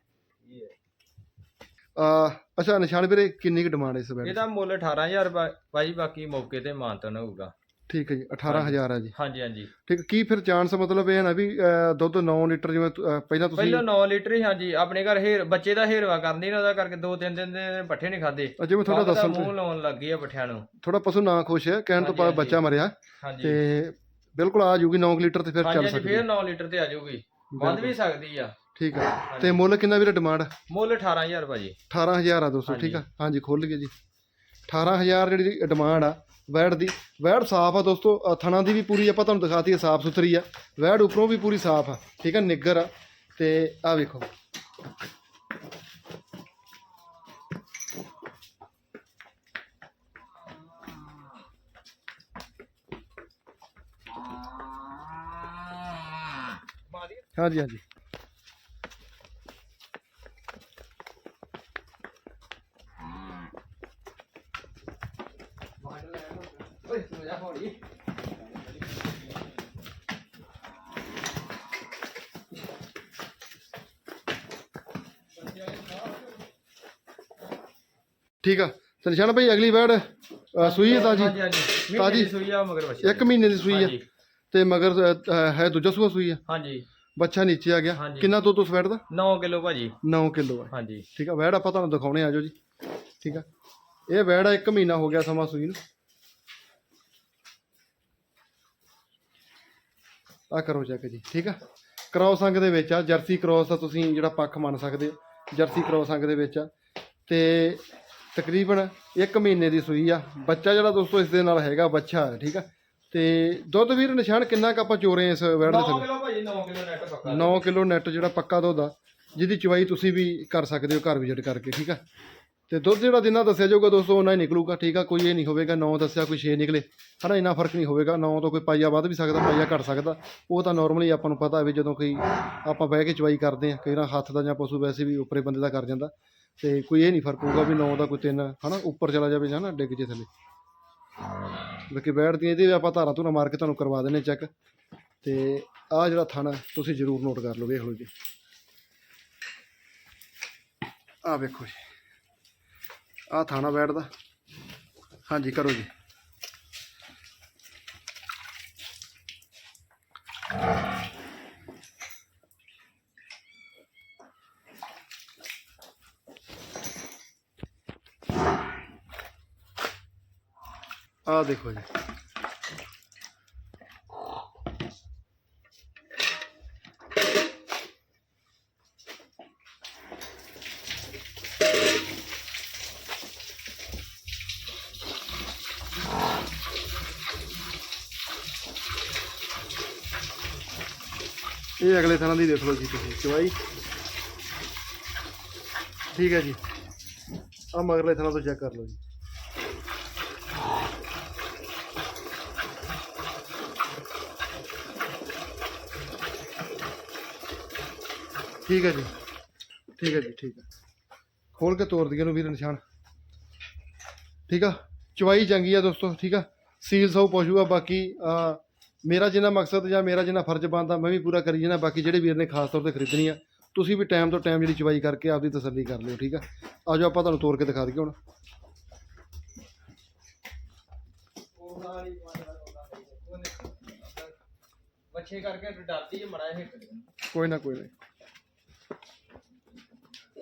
ਆ ਅੱਛਾ ਨਿਸ਼ਾਨ ਵੀਰੇ ਕਿੰਨੀ ਕੁ ਡਿਮਾਂਡ ਇਸ ਵੇਲੇ ਇਹਦਾ ਮੁੱਲ 18000 ਬਾ- ਭਾਜੀ ਬਾਕੀ ਮੌਕੇ ਤੇ ਮਾਨਤਨ ਹੋਊਗਾ। ਠੀਕ ਹੈ ਜੀ 18000 ਹੈ ਜੀ। ਹਾਂਜੀ ਹਾਂਜੀ। ਠੀਕ ਕੀ ਫਿਰ ਚਾਂਸ ਮਤਲਬ ਇਹ ਹੈ ਨਾ ਵੀ ਅਹ, ਦੁੱਧ 9 ਲੀਟਰ ਜਿਵੇਂ ਤੁ- ਅਹ, ਪਹਿਲਾਂ ਤੁਸੀਂ ਪਹਿਲਾਂ 9 ਲੀਟਰ ਹੀ ਹਾਂਜੀ। ਆਪਣੇ ਘਰ ਹੇਰ ਬੱਚੇ ਦਾ ਹੇਰਵਾ ਕਰਨੀ ਨਾ ਉਹਦਾ ਕਰਕੇ ਦੋ ਤਿੰਨ ਦਿਨ ਦੇ ਪੱਠੇ ਨਹੀਂ ਖਾਦੇ ਅਹ, ਜਿਵੇਂ ਤੁਹਾਡਾ ਦੱਸਣ ਮੂੰਹ ਲਾਉਣ ਲੱਗੀ ਆ ਪੱਠਿਆਂ ਨੂੰ। ਥੋੜਾ ਪਸ਼ੂ ਨਾ ਖੁਸ਼ ਹੈ ਕਹਿਣ ਤੋਂ ਹਾਂਜੀ, ਬਾਅਦ ਹਾਂਜੀ। ਬੱਚਾ ਮਰਿਆ। ਹਾਂਜੀ। ਤੇ ਬਿਲਕੁਲ ਆ ਜੂਗੀ 9 ਲੀਟਰ ਤੇ ਫਿਰ ਹਾਂਜੀ ਚੱਲ ਹਾਂਜੀ ਸਕਦੀ ਫੇਰ ਹੈ। 9 ਲੀਟਰ ਤੇ ਆ ਜਾਊਗੀ ਵੱਧ ਵੀ ਸਕਦੀ ਆ। ਠੀਕ ਹੈ ਤੇ ਮੁੱਲ ਕਿੰਨਾ ਵੀਰੇ ਡਿਮਾਂਡ ਮੁੱਲ 18000 ਭਾਜੀ। 18000 ਆ ਦੋਸਤੋ ਠੀਕ ਆ। ਹਾਂਜੀ। ਖੁੱਲ ਗਏ ਜੀ। 18000 ਜਿਹੜੀ ਡਿਮਾਂਡ ਆ ਵੈੜ ਦੀ। ਵੈੜ ਸਾਫ਼ ਆ ਦੋਸਤੋ ਥਣਾ ਦੀ ਵੀ ਪੂਰੀ ਆਪਾਂ ਤੁਹਾਨੂੰ ਦਿਖਾਤੀ ਹੈ ਸਾਫ਼ ਸੁਥਰੀ ਆ। ਵੈੜ ਉੱਪਰੋਂ ਵੀ ਪੂਰੀ ਸਾਫ਼ ਆ ਠੀਕ ਆ ਨਿੱਗਰ ਆ। ਤੇ ਆ ਵੇਖੋ। ਹਾਂਜੀ ਹਾਂਜੀ। ਠੀਕ ਆ। ਤੇ ਨਿਸ਼ਾਨ ਭਾਈ ਅਗਲੀ ਵੈੜ ਅ, ਸੂਈ ਹੈ ਤਾਜੀ? ਹਾਂਜੀ ਹਾਂਜੀ। ਤਾਜ਼ੀ? ਤਾਜੀ ਸੂਈ ਆ ਮਗਰ ਬੱਚਾ ਇੱਕ ਮਹੀਨੇ ਦੀ ਸੂਈ ਆ। ਹਾਂਜੀ। ਤੇ ਮਗਰ ਅ, ਅ, ਹੈ ਦੂਜਾ ਸੂਆ ਸੂਈ ਆ? ਹਾਂਜੀ। ਬੱਚਾ ਨੀਚੇ ਆ ਗਿਆ। ਹਾਂਜੀ। ਕਿੰਨਾ ਦੁੱਧ ਉਸ ਵੈੜ ਦਾ? 9 ਕਿਲੋ ਭਾਜੀ। 9 ਕਿਲੋ ਆ। ਹਾਂਜੀ। ਠੀਕ ਆ ਵੈੜ ਆਪਾਂ ਤੁਹਾਨੂੰ ਦਿਖਾਉਣੇ ਆ ਜਾਓ ਜੀ। ਠੀਕ ਆ। ਇਹ ਵੈੜ ਆ ਇੱਕ ਮਹੀਨਾ ਹੋ ਗਿਆ ਸਮਾਂ ਸੂਈ ਨੂੰ। ਆ ਕਰੋ ਚੈੱਕ ਜੀ ਠੀਕ ਆ। ਕ੍ਰੋਸ ਅੰਗ ਦੇ ਵਿੱਚ ਆ ਜਰਸੀ ਕ੍ਰੋਸ ਦਾ ਤੁਸੀਂ ਜਿਹੜਾ ਪੱਖ ਮੰਨ ਸਕਦੇ ਹੋ। ਜਰਸੀ ਕ੍ਰੋਸ ਅੰਗ ਦੇ ਵਿੱਚ ਆ। ਤੇ ਤਕਰੀਬਨ 1 ਮਹੀਨੇ ਦੀ ਸੂਈ ਆ। ਬੱਚਾ ਜਿਹੜਾ ਦੋਸਤੋ ਇਸ ਦੇ ਨਾਲ ਹੈਗਾ ਬੱਚਾ ਠੀਕ ਆ? ਤੇ ਦੁੱਧ ਵੀਰ ਨਿਸ਼ਾਨ ਕਿੰਨਾ ਕ ਆਪਾਂ ਚੋਰੇ ਇਸ ਵੈੜ ਦੇ 9 ਥੱਲੇ? ਕਿਲੋ ਭਾਜੀ 9 ਕਿਲੋ ਨੈਟ ਪੱਕਾ। 9 ਕਿਲੋ ਨੈਟ ਜਿਹੜਾ ਪੱਕਾ ਦੁੱਧ ਆ ਜਿਹਦੀ ਚਵਾਈ ਤੁਸੀਂ ਵੀ ਕਰ ਸਕਦੇ ਹੋ ਘਰ ਵਿਜ਼ਿਟ ਕਰਕੇ ਠੀਕ ਆ? ਤੇ ਦੁੱਧ ਜਿਹੜਾ ਜਿੰਨਾ ਦੱਸਿਆ ਜਾਊਗਾ ਦੋਸਤੋ ਉਹਨਾਂ ਹੀ ਨਿਕਲੂਗਾ ਠੀਕ ਆ? ਕੋਈ ਇਹ ਨਹੀਂ ਹੋਵੇਗਾ 9 ਦੱਸਿਆ ਕੋਈ 6 ਨਿਕਲੇ। ਹਨਾ ਇੰਨਾ ਫ਼ਰਕ ਨਹੀਂ ਹੋਵੇਗਾ 9 ਤੋਂ ਕੋਈ ਪਾਈਆ ਵੱਧ ਵੀ ਸਕਦਾ ਪਾਈਆ ਘਟ ਸਕਦਾ। ਉਹ ਤਾਂ ਨਾਰਮਲੀ ਆਪਾਂ ਨੂੰ ਪਤਾ ਹੈ ਵੀ ਜਦੋਂ ਕੋਈ ਆਪਾਂ ਬਹਿ ਕੇ ਚਵਾਈ ਕਰਦੇ ਆ ਕਈ ਵਾਰ ਹੱਥ ਦਾ ਜਾਂ ਪਸ਼ੂ ਵੈਸੇ ਵੀ ਉੱਪਰੇ ਬੰਦੇ ਦਾ ਕਰ ਜਾਂਦਾ। ਤੇ ਕੋਈ ਇਹ ਨਹੀਂ ਫ਼ਰਕ ਹੋਊਗਾ ਵੀ 9 ਦਾ ਕੋਈ 3 ਹਨਾ, ਉੱਪਰ ਚਲਾ ਜਾਵੇ ਜਾਂ ਨਾ ਡਿੱਗ ਜੇ ਥੱਲੇ। ਬਾਕੀ ਬੈਠਦੀਆਂ ਇਹਦੇ ਵੀ ਆਪਾਂ ਧਾਰਾਂ ਧੁਰਾ ਮਾਰ ਕੇ ਤੁਹਾਨੂੰ ਕਰਵਾ ਦਿੰਨੇ ਚੈੱਕ ਤੇ ਆਹ ਜਿਹੜਾ ਥਣ ਤੁਸੀਂ ਜ਼ਰੂਰ ਨੋਟ ਕਰ ਲਓ, ਵੇਖ ਲਓ ਜੀ। ਆਹ ਵੇਖੋ ਜੀ। ਆਹ ਥਾਣਾ ਬੈਠਦਾ। ਹਾਂਜੀ, ਕਰੋ ਜੀ। ਆਹ ਦੇਖੋ ਜੀ। ਇਹ ਅਗਲੇ ਥਾਂ ਦੀ ਦੇਖ ਲਓ ਜੀ ਤੁਸੀਂ, ਚਵਾਈ। ਠੀਕ ਹੈ ਜੀ। ਆ ਮਗਰਲੇ ਥਾਂ ਤੋਂ ਚੈੱਕ ਕਰ ਲਓ ਜੀ। ਠੀਕ ਹੈ ਜੀ। ਠੀਕ ਹੈ ਜੀ ਠੀਕ ਹੈ। ਖੋਲ ਕੇ ਤੋੜ ਦਈਏ ਨੂੰ ਵੀਰ ਨਿਸ਼ਾਨ। ਠੀਕ ਆ? ਚਵਾਈ ਚੰਗੀ ਆ ਦੋਸਤੋ ਠੀਕ ਆ? ਸੀਲ ਸੌ ਪਸ਼ੂ ਆ ਬਾਕੀ ਆ ਮੇਰਾ ਜਿੰਨਾ ਮਕਸਦ ਜਾਂ ਮੇਰਾ ਜਿੰਨਾ ਫਰਜ਼ ਬਣਦਾ ਮੈਂ ਵੀ ਪੂਰਾ ਕਰੀ ਜਾਣਾ ਬਾਕੀ ਜਿਹੜੇ ਵੀਰ ਨੇ ਖਾਸ ਤੌਰ ਤੇ ਖਰੀਦਣੀ ਆ ਤੁਸੀਂ ਵੀ ਟਾਈਮ ਤੋਂ ਟਾਈਮ ਜਿਹੜੀ ਚਵਾਈ ਕਰਕੇ ਆਪਦੀ ਤਸੱਲੀ ਕਰ ਲਿਓ ਠੀਕ ਆ? ਆਜੋ ਆਪਾਂ ਤੁਹਾਨੂੰ ਤੋੜ ਕੇ ਦਿਖਾ ਦਈਏ ਹੁਣ। ਬੱਚੇ ਕਰਕੇ ਡਰਦੀ ਹੈ ਮੜਾ ਇਹ। ਕੋਈ ਨਾ ਕੋਈ ਨਾ।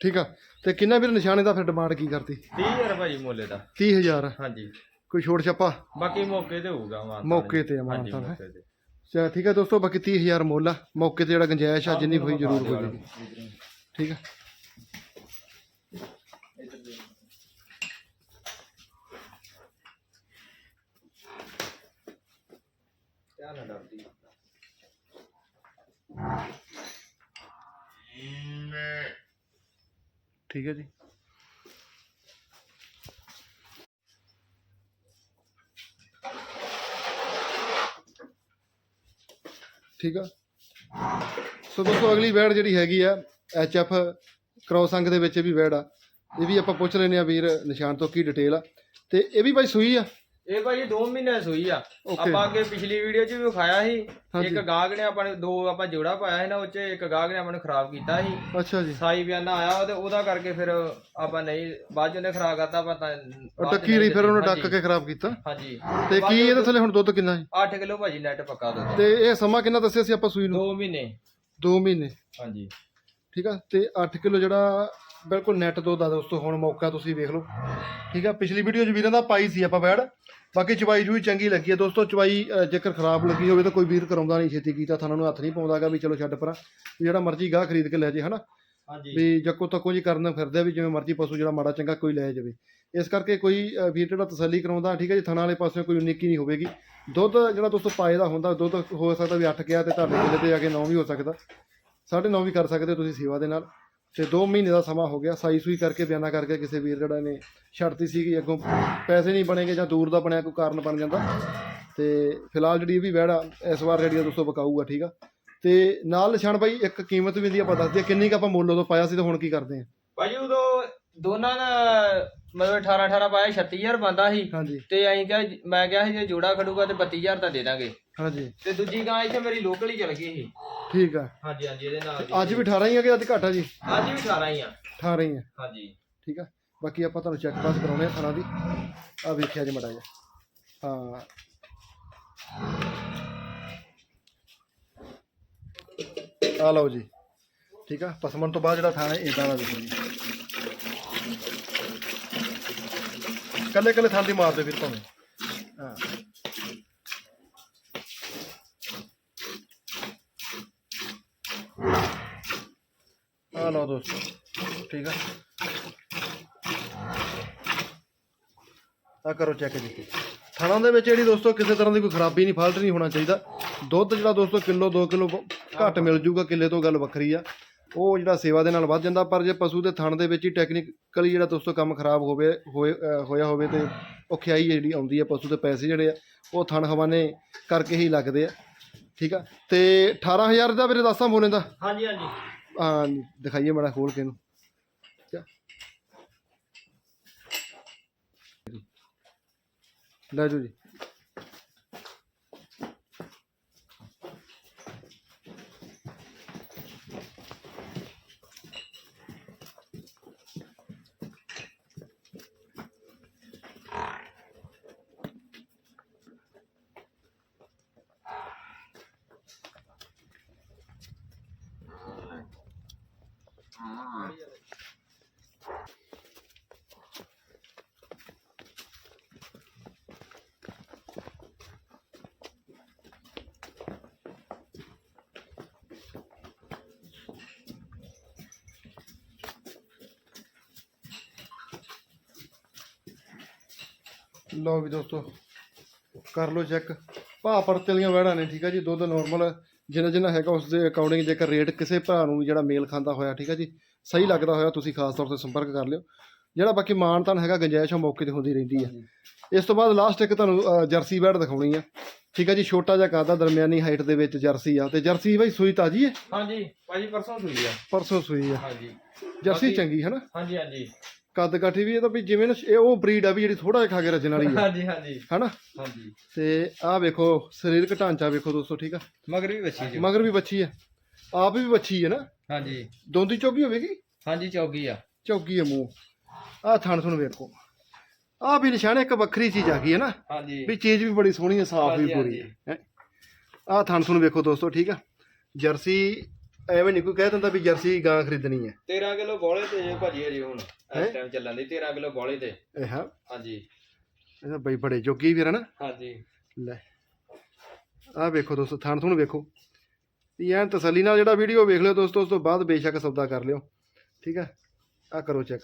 ਠੀਕ ਆ? ਤੇ ਕਿੰਨਾ ਵੀਰ ਨਿਸ਼ਾਨੇ ਦਾ ਫਿਰ ਡਿਮਾਂਡ ਕੀ ਕਰਤੀ? 30000 ਭਾਜੀ ਮੁੱਲੇ ਦਾ। 30000 ਹਾਂਜੀ। ਕੋਈ ਛੋੜ ਛਾਪਾ? ਬਾਕੀ ਮੌਕੇ ਤੇ ਹੋਊਗਾ ਮਾਨ ਮੌਕੇ ਤੇ ਆ ਮਾਨ ਹਾਂਜੀ ਤਾਨ, ਹੈਂ। ਚਾ ਠੀਕ ਆ ਦੋਸਤੋ ਬਾਕੀ 30000 ਮੁੱਲ ਆ। ਮੌਕੇ ਤੇ ਜਿਹੜਾ ਗੁੰਜਾਇਸ਼ ਆ ਜਿੰਨੀ ਹੋਈ ਜ਼ਰੂਰ ਹੋ ਜਾਏਗੀ ਠੀਕ ਆ? ਧਿਆਨ ਨਾਲ ਡਰਦੀ ਠੀਕ ਹੈ ਜੀ। ਠੀਕ ਆ। ਸੋ ਦੋਸਤੋ, ਅਗਲੀ ਵੈੜ ਜਿਹੜੀ ਹੈਗੀ ਆ, ਐਚ ਐਫ ਕ੍ਰੋਸ ਦੇ ਵਿੱਚ ਇਹ ਵੀ ਵੈੜ ਆ। ਇਹ ਵੀ ਆਪਾਂ ਪੁੱਛ ਲੈਨੇ ਆ ਵੀਰ ਨਿਸ਼ਾਨ ਤੋਂ ਕੀ ਡਿਟੇਲ ਆ। ਤੇ ਇਹ ਵੀ ਬਾਈ ਸੂਈ ਆ? ਇਹ ਭਾਜੀ 2 ਮਹੀਨੇ ਸੂਈ ਆ. ਆਪਾਂ ਅੱਗੇ ਪਿਛਲੀ ਵੀਡੀਓ 'ਚ ਵੀ ਵਿਖਾਇਆ ਸੀ। ਇੱਕ ਗਾਹਕ ਨੇ ਆਪਾਂ ਨੇ ਦੋ ਆਪਾਂ ਜੋੜਾ ਪਾਇਆ ਸੀ ਨਾ ਉਹ 'ਚ ਇੱਕ ਗਾਹਕ ਨੇ ਆਪਾਂ ਨੂੰ ਖਰਾਬ ਕੀਤਾ ਸੀ। ਅੱਛਾ ਜੀ। ਸਾਈ ਬਿਆਨਾ ਆਇਆ ਤੇ ਉਹਦਾ ਕਰਕੇ ਫਿਰ ਆਪਾਂ ਨਹੀਂ ਬਾਅਦ 'ਚ ਉਹਨੇ ਖਰਾਬ ਕਰਤਾ ਆਪਾਂ ਤਾਂ ਟੱਕੀ ਰਹੀ ਫਿਰ ਉਹਨੇ ਡੱਕ ਕੇ ਖਰਾਬ ਕੀਤਾ? ਹਾਂਜੀ। ਤੇ ਕੀ ਇਹਦੇ ਥੱਲੇ ਹੁਣ ਦੁੱਧ ਕਿੰਨਾ ਹੈ 8 ਕਿਲੋ ਭਾਜੀ ਨੈਟ ਪੱਕਾ ਦੁੱਧ। ਤੇ ਇਹ ਸਮਾਂ ਕਿੰਨਾ ਦੱਸਿਆ ਸੀ ਆਪਾਂ ਸੂਈ ਨੂੰ? 2 ਮਹੀਨੇ। 2 ਮਹੀਨੇ। ਹਾਂਜੀ। ਠੀਕ ਆ ਤੇ 8 ਕਿਲੋ ਜਿਹੜਾ ਬਿਲਕੁਲ ਨੈਟ ਦੁੱਧ ਆ ਦੋਸਤੋ ਹੁਣ ਮੌਕਾ ਤੁਸੀਂ ਵੇਖ ਲਓ। ਠੀਕ ਆ ਪਿਛਲੀ ਵੀਡੀਓ 'ਚ ਵੀਰਾਂ ਦਾ ਪਾਈ ਸੀ ਆਪਾਂ ਬੈੜ। ਬਾਕੀ ਚਵਾਈ ਜੂਈ ਚੰਗੀ ਲੱਗੀ ਆ ਦੋਸਤੋ ਚਵਾਈ ਜੇਕਰ ਖਰਾਬ ਲੱਗੀ ਹੋਵੇ ਤਾਂ ਕੋਈ ਵੀਰ ਕਰਾਉਂਦਾ ਨਹੀਂ ਛੇਤੀ ਕੀਤਾ ਥਾਣਾ ਨੂੰ ਹੱਥ ਨਹੀਂ ਪਾਉਂਦਾਗਾ ਵੀ ਚਲੋ ਛੱਡ ਪਰਾਂ। ਜਿਹੜਾ ਮਰਜ਼ੀ ਗਾਹ ਖਰੀਦ ਕੇ ਲੈ ਜੇ ਹਨਾ? ਹਾਂਜੀ। ਵੀ ਜੱਕੋ ਤੱਕੋ ਜੀ ਕਰਨ ਫਿਰਦੇ ਆ ਵੀ ਜਿਵੇਂ ਮਰਜ਼ੀ ਪਸ਼ੂ ਜਿਹੜਾ ਮਾੜਾ ਚੰਗਾ ਕੋਈ ਲੈ ਜਾਵੇ। ਇਸ ਕਰਕੇ ਕੋਈ ਵੀਰ ਜਿਹੜਾ ਤਸੱਲੀ ਕਰਾਉਂਦਾ ਠੀਕ ਹੈ ਜੀ ਥਣਾ ਵਾਲੇ ਪਾਸੇ ਕੋਈ ਉਨੀਕੀ ਨਹੀਂ ਹੋਵੇਗੀ। ਦੁੱਧ ਜਿਹੜਾ ਦੋਸਤੋ ਪਾਏ ਦਾ ਹੁੰਦਾ ਦੁੱਧ ਹੋ ਸਕਦਾ ਵੀ 8 ਗਿਆ ਤੇ ਤੁਹਾਡੇ ਕਿਲੇ ਤੇ ਜਾ ਕੇ 9 ਵੀ ਹੋ ਸਕਦਾ। ਸਾਢੇ 9 ਵੀ ਕਰ ਸਕਦੇ ਹੋ ਤੁਸੀਂ ਸੇਵਾ ਦੇ ਨਾਲ। ਤੇ 2 ਮਹੀਨੇ ਦਾ ਸਮਾਂ ਹੋ ਗਿਆ ਸਾਈ ਸੂਈ ਕਰਕੇ ਬਿਆਨਾ ਕਰਕੇ ਕਿਸੇ ਵੀਰ ਜਿਹੜਾ ਨੇ ਛੱਡਤੀ ਸੀ ਕਿ ਅੱਗੋਂ ਪੈਸੇ ਨਹੀਂ ਬਣੇਗੇ ਜਾਂ ਦੂਰ ਦਾ ਬਣਿਆ ਕੋਈ ਕਾਰਨ ਬਣ ਜਾਂਦਾ। ਤੇ ਫਿਲਹਾਲ ਜਿਹੜੀ ਇਹ ਵੀ ਵਹਿੜਾ ਇਸ ਵਾਰ ਜਿਹੜੀ ਦੋਸਤੋ ਬਕਾਊ ਆ ਠੀਕ ਆ। ਤੇ ਨਾਲ ਨਿਸ਼ਾਨ ਬਾਈ ਇੱਕ ਕੀਮਤ ਵੀ ਦੀ ਆਪਾਂ ਦੱਸਦੇ ਕਿੰਨੀ ਕੁ ਆਪਾਂ ਮੁੱਲ ਉਦੋਂ ਪਾਇਆ ਸੀ ਤੇ ਹੁਣ ਕੀ ਕਰਦੇ ਆ? ਭਾਜੀ ਉਦੋਂ ਦੋਨਾਂ ਦਾ ਮਤਲਬ 18 18 ਪਾਇਆ 36000 ਬੰਦਾ ਸੀ। ਤੇ ਅਸੀਂ ਕਿਹਾ ਮੈਂ ਕਿਹਾ ਸੀ ਜੇ ਜੋੜਾ ਖੜੂਗਾ ਤੇ 32000 ਤਾਂ ਦੇ ਦਾਂਗੇ। ਹਾਂਜੀ। ਤੇ ਦੂਜੀ ਗਾਂ ਇੱਥੇ ਮੇਰੀ ਲੋਕਲ ਹੀ ਚਲ ਗਈ ਸੀ। ਠੀਕ ਆ। ਹਾਂਜੀ ਹਾਂਜੀ ਇਹਦੇ ਨਾਲ ਦੀ। ਅੱਜ ਵੀ 18 ਹੀ ਆ ਕਿ ਅੱਜ ਘੱਟ ਆ ਜੀ? ਅੱਜ ਵੀ 18 ਹੀ ਆ। 18 ਹੀ ਆ। ਹਾਂਜੀ। ਠੀਕ ਆ। ਬਾਕੀ ਆਪਾਂ ਤੁਹਾਨੂੰ ਚੈੱਕ ਪਾਸ ਕਰਾਉਣੇ ਆ ਥਾਣਾ ਦੀ। ਆ ਵੇਖਿਆ ਜੀ ਮੜਾ ਜਾ ਹਾਂ। ਆ ਲਓ ਜੀ। ਠੀਕ ਆ। ਪਸਮਨ ਤੋਂ ਬਾਅਦ ਜਿਹੜਾ ਥਾਣਾ ਇਦਾਂ ਦਾ ਦੇਖੋ ਜੀ। ਕੱਲੇ ਕੱਲੇ ਥਾਂ ਦੀ ਮਾਰਦੇ ਫਿਰ ਭਾਵੇਂ ਹਾਂ ਆ ਲਓ ਦੋਸਤੋ। ਠੀਕ ਆ? ਆ ਕਰੋ ਚੈੱਕ ਜੀ। ਥਣਾਂ ਦੇ ਵਿੱਚ ਜਿਹੜੀ ਦੋਸਤੋ ਕਿਸੇ ਤਰ੍ਹਾਂ ਦੀ ਕੋਈ ਖਰਾਬੀ ਨਹੀਂ, ਫਾਲਟ ਨਹੀਂ ਹੋਣਾ ਚਾਹੀਦਾ। ਦੁੱਧ ਜਿਹੜਾ ਦੋਸਤੋ ਕਿਲੋ 2 ਕਿਲੋ ਘੱਟ ਮਿਲ ਜੂਗਾ, ਕਿੱਲੇ ਤੋਂ ਗੱਲ ਵੱਖਰੀ ਆ। ਉਹ ਜਿਹੜਾ ਸੇਵਾ ਦੇ ਨਾਲ ਵੱਧ ਜਾਂਦਾ, ਪਰ ਜੇ ਪਸ਼ੂ ਦੇ ਥਣ ਦੇ ਵਿੱਚ ਹੀ ਟੈਕਨੀਕਲੀ ਜਿਹੜਾ ਦੋਸਤੋ ਕੰਮ ਖਰਾਬ ਹੋਵੇ, ਹੋਏ ਹੋਇਆ ਹੋਵੇ ਤੇ ਔਖਿਆਈ ਜਿਹੜੀ ਆਉਂਦੀ ਆ, ਪਸ਼ੂ ਦੇ ਪੈਸੇ ਜਿਹੜੇ ਆ, ਉਹ ਥਣ ਹਵਾਨੇ ਕਰਕੇ ਹੀ ਲੱਗਦੇ ਆ। ਠੀਕ ਆ? ਤੇ 18000 ਦਾ ਵੀਰੇ ਦੱਸਾਂ ਬੋਲੇ ਦਾ? ਹਾਂਜੀ ਹਾਂਜੀ। ਹਾਂ ਦਿਖਾਈਏ ਮਾੜਾ ਖੋਲ ਕੇ ਇਹਨੂੰ? ਲੈ ਜੀ ਲਓ ਵੀ ਦੋਸਤੋ ਕਰ ਲਓ ਚੈੱਕ ਭਾਅ ਪਰਤੇ ਵਾਲੀਆਂ ਵੈੜਾਂ ਨੇ ਠੀਕ ਆ ਜੀ ਦੁੱਧ ਨਾਰਮਲ ਜਿੰਨਾ ਜਿੰਨਾ ਹੈਗਾ ਉਸ ਦੇ ਅਕੋਰਡਿੰਗ ਜੇਕਰ ਰੇਟ ਕਿਸੇ ਭਰਾ ਨੂੰ ਜਿਹੜਾ ਮੇਲ ਖਾਂਦਾ ਹੋਇਆ ਠੀਕ ਆ ਜੀ ਸਹੀ ਲੱਗਦਾ ਹੋਇਆ ਤੁਸੀਂ ਖਾਸ ਤੌਰ ਤੇ ਸੰਪਰਕ ਕਰ ਲਿਓ। ਜਿਹੜਾ ਬਾਕੀ ਮਾਨਤਾਨ ਹੈਗਾ ਗੰਜਾਇਸ਼ ਮੌਕੇ ਤੇ ਹੁੰਦੀ ਰਹਿੰਦੀ ਆ। ਇਸ ਤੋਂ ਬਾਅਦ ਲਾਸਟ ਇੱਕ ਤੁਹਾਨੂੰ ਜਰਸੀ ਵੈੜ ਦਿਖਾਉਣੀ ਆ। ਠੀਕ ਆ ਜੀ ਛੋਟਾ ਜਿਹਾ ਕਾਦਾ ਦਰਮਿਆਨੀ ਹਾਈਟ ਦੇ ਵਿੱਚ ਜਰਸੀ ਆ। ਤੇ ਜਰਸੀ ਬਾਈ ਸੂਈ ਤਾਜੀ ਹੈ ਹਾਂਜੀ ਭਾਜੀ ਪਰਸੋਂ ਸੂਈ ਆ। ਪਰਸੋਂ ਸੂਈ ਆ। ਹਾਂਜੀ। ਜਰਸੀ ਚੰਗੀ ਹੈ ਨਾ ਹਾਂਜੀ ਹਾਂਜੀ। ਕੱਦ ਕਾਠੀ ਵੀ ਇਹ ਤਾਂ ਵੀ ਜਿਵੇਂ ਨਾ ਇਹ ਉਹ ਬਰੀਡ ਆ ਵੀ ਜਿਹੜੀ ਥੋੜਾ ਜਿਹਾ ਖਾ ਕੇ ਰੱਜਣ ਵਾਲੀ ਆ। ਹਾਂਜੀ ਹਾਂਜੀ। ਹਨਾ? ਹਾਂਜੀ। ਤੇ ਆਹ ਵੇਖੋ ਸਰੀਰਕ ਢਾਂਚਾ ਵੇਖੋ ਦੋਸਤੋ ਠੀਕ ਆ? ਮਗਰ ਵੀ ਵੱਛੀ ਜੀ। ਮਗਰ ਵੀ ਬੱਚੀ ਹੈ ਆਪ ਵੀ ਬੱਚੀ ਹੈ ਨਾ? ਹਾਂਜੀ। ਦੋਂਦੀ ਚੌਗੀ ਹੋਵੇਗੀ? ਹਾਂਜੀ ਚੌਗੀ ਆ। ਚੌਗੀ ਹੈ ਮੂੰਹ। ਆਹ ਥਣ ਸੁਣ ਵੇਖੋ। ਆਹ ਵੀ ਨਿਸ਼ਾਨ ਇੱਕ ਵੱਖਰੀ ਚੀਜ਼ ਆ ਗਈ ਹੈ ਨਾ ਹਾਂਜੀ। ਵੀ ਚੀਜ਼ ਵੀ ਬੜੀ ਸੋਹਣੀ ਹੈ ਸਾਫ਼ ਵੀ ਪੂਰੀ ਹੈ ਹੈਂ। ਆਹ ਥਣ ਸੁਣ ਵੇਖੋ ਦੋਸਤੋ ਠੀਕ ਆ? ਜਰਸੀ ਐਵੇਂ ਨਹੀਂ ਕੋਈ ਕਹਿ ਦਿੰਦਾ ਵੀ ਜਰਸੀ ਗਾਂ ਖਰੀਦਣੀ ਹੈ। 13 ਕਿਲੋ ਬੋਲੇ ਤੇ ਜੇ ਭਾਜੀ ਅਜੇ ਹੁਣ ਹੈਂ? ਇਸ ਟਾਈਮ ਚੱਲਣ ਦੀ 13 ਕਿਲੋ ਬੋਲੇ ਤੇ। ਇਹ ਹਾਂ। ਹਾਂਜੀ। ਇਹ ਤਾਂ ਬਈ ਬੜੇ ਜੋਗੀ ਵੀਰ ਹੈ ਨਾ। ਹਾਂਜੀ। ਲੈ ਆਹ ਵੇਖੋ ਦੋਸਤੋ ਥਣ ਥੁਣ ਵੇਖੋ। ਐਨ ਤਸੱਲੀ ਨਾਲ ਜਿਹੜਾ ਵੀਡੀਓ ਵੇਖ ਲਿਓ ਦੋਸਤੋ ਉਸ ਤੋਂ ਬਾਅਦ ਬੇਸ਼ੱਕ ਸੌਦਾ ਕਰ ਲਿਓ। ਠੀਕ ਹੈ ਆ ਕਰੋ ਚੈੱਕ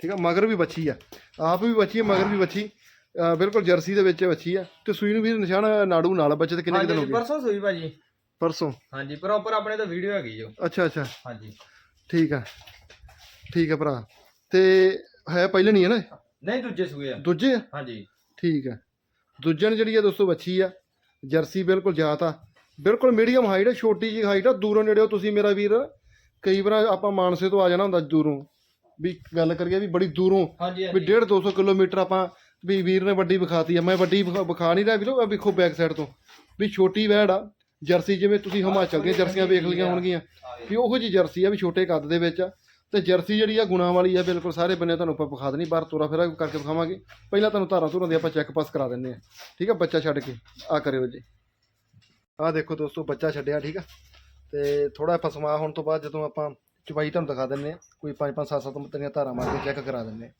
ਠੀਕ ਆ? ਮਗਰ ਵੀ ਬੱਚੀ ਆ। ਆਪ ਵੀ ਬੱਚੀ ਮਗਰ ਵੀ ਬੱਚੀ। ਬਿਲਕੁਲ ਜਰਸੀ ਦੇ ਵਿੱਚ ਬੱਚੀ ਆ। ਤੇ ਸੂਈ ਨੂੰ ਵੀ ਨਿਸ਼ਾਨ ਨਾੜੂ ਨਾਲ ਬੱਚੇ ਤੇ ਕਿੰਨੇ ਕੁ ਦਿਨ ਹੋ ਹਾਂਜੀ ਗਏ? ਪਰਸੋਂ ਸੂਈ ਭਾਜੀ। ਪਰਸੋਂ? ਹਾਂਜੀ ਪ੍ਰੋਪਰ ਆਪਣੇ ਤੋਂ ਵੀਡੀਓ ਹੈਗੀ ਜੋ ਅੱਛਾ ਅੱਛਾ। ਹਾਂਜੀ। ਠੀਕ ਆ। ਠੀਕ ਆ ਭਰਾ। ਤੇ ਹੈ ਪਹਿਲੇ ਨਹੀਂ ਹੈ ਨਾ ਨਹੀਂ ਦੂਜੇ ਸੂਏ ਆ। ਦੂਜੇ ਆ? ਹਾਂਜੀ। ਠੀਕ ਹੈ ਦੂਜਣ ਜਿਹੜੀ ਆ ਦੋਸਤੋ ਬੱਚੀ ਆ ਜਰਸੀ ਬਿਲਕੁਲ ਜਾਤ ਆ। ਬਿਲਕੁਲ ਮੀਡੀਅਮ ਹਾਈਟ ਆ ਛੋਟੀ ਜੀ ਹਾਈਟ ਆ। ਦੂਰੋਂ ਨੇੜਿਓ ਤੁਸੀਂ ਮੇਰਾ ਵੀਰ ਕਈ ਵਾਰ ਆਪਾਂ ਮਾਨਸੇ ਤੋਂ ਆ ਜਾਣਾ ਹੁੰਦਾ ਦੂਰੋਂ। ਵੀ ਗੱਲ ਕਰੀਏ ਵੀ ਬੜੀ ਦੂਰੋਂ ਹਾਂਜੀ ਵੀ ਹਾਂਜੀ। 1.5 200 ਕਿਲੋਮੀਟਰ ਆਪਾਂ ਵੀ ਵੀਰ ਨੇ ਵੱਡੀ ਵਿਖਾਤੀ ਆ। ਮੈਂ ਵੱਡੀ ਵਿਖਾ ਵਿਖਾ ਨਹੀਂ ਰਿਹਾ ਵੀਰੋ ਆ ਵੇਖੋ ਬੈਕ ਸਾਈਡ ਤੋਂ। ਵੀ ਛੋਟੀ ਵੈੜ ਆ, ਜਰਸੀ ਜਿਵੇਂ ਤੁਸੀਂ ਹਿਮਾਚਲ ਦੀਆਂ ਜਰਸੀਆਂ ਵੇਖ ਲਈਆਂ ਹੋਣਗੀਆਂ। ਵੀ ਉਹੋ ਜੀ ਜਰਸੀ ਆ ਵੀ ਛੋਟੇ ਕੱਦ ਦੇ ਵਿੱਚ ਆ। ਤੇ ਜਰਸੀ ਜਿਹੜੀ ਆ ਗੁਣਾ ਵਾਲੀ ਆ, ਬਿਲਕੁਲ ਸਾਰੇ ਬੰਨੇ ਤੁਹਾਨੂੰ ਆਪਾਂ ਵਿਖਾ ਦੇਣੀ। ਬਾਹਰ ਤੋਰਾ ਫੇਰਾ ਕਰਕੇ ਵਿਖਾਵਾਂਗੇ। ਪਹਿਲਾਂ ਤੁਹਾਨੂੰ ਧਾਰਾਂ ਧੁਰਾਂ ਦੀ ਆਪਾਂ ਚੈੱਕ ਪਾਸ ਕਰਾ ਦਿੰਨੇ ਆ ਠੀਕ ਆ, ਬੱਚਾ ਛੱਡ ਕੇ। ਆ ਕਰਿਓ ਜੀ। ਆ ਦੇਖੋ ਦੋਸਤੋ, ਬੱਚਾ ਛੱਡਿਆ, ਠੀਕ ਆ। ਤੇ ਥੋੜਾ ਫਸਮਾ ਹੋਣ ਤੋਂ ਬਾਅਦ ਜਦੋਂ ਆਪਾਂ ਚਵਾਈ ਤੁਹਾਨੂੰ ਦਿਖਾ ਦਿੰਨੇ ਆ ਕੋਈ 5 5 7 7 ਮਤਰੀਆਂ ਧਾਰਾਂ ਮਾਰ ਕੇ ਚੈੱਕ ਕਰਾ ਦਿੰਨੇ ਆ